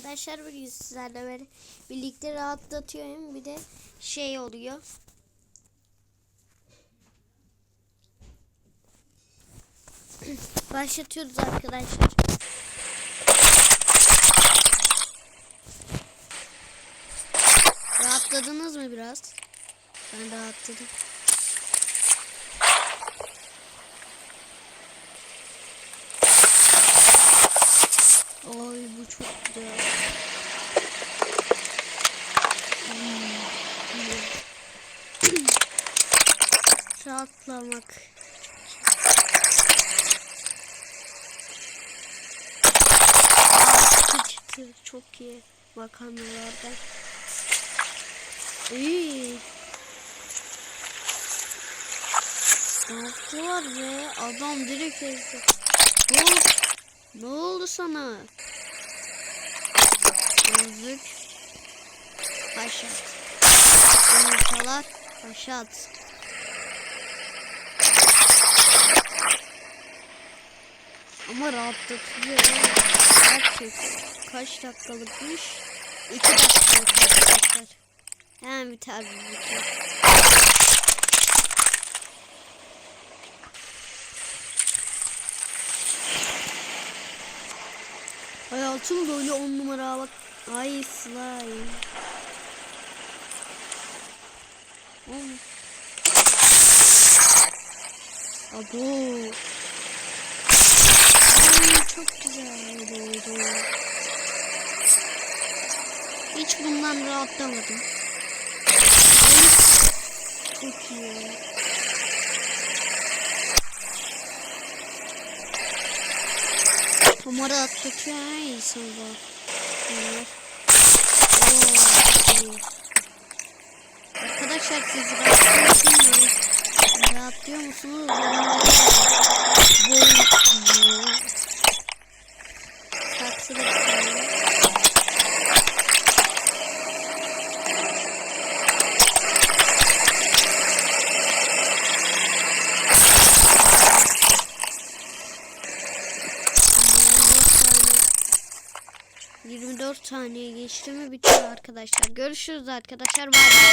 arkadaşlar. Bugün sizlerle böyle birlikte rahatlatıyorum. Bir de şey oluyor. Başlatıyoruz arkadaşlar. Rahatladınız mı biraz? Ben rahatladım. Ay bu çok güzel. Hmm. Rahatlamak. Çıtır çok iyi. Makarnalardan. İyi. Ne yaptılar be? Adam direkt ezdi. Ne oldu? Ne oldu sana? Gözlük. Haşat. Yumurtalar. Haşat. Ama rahatlatıyor. Gerçek. Kaç dakikalıkmış? 2 dakikalık arkadaşlar. Hemen biter bu video. Hayatım böyle on numara bak. Ay slime. Oğlum. Abo. Ay çok güzel oldu. Hiç bundan rahatlamadım. Çok iyi. Kamera atlatıyor ha insan bu. Arkadaşlar siz rahatlıyor musunuz? Rahatlıyor musunuz? Bu 4 saniye geçti mi bitiyor arkadaşlar. Görüşürüz arkadaşlar. Bye bye.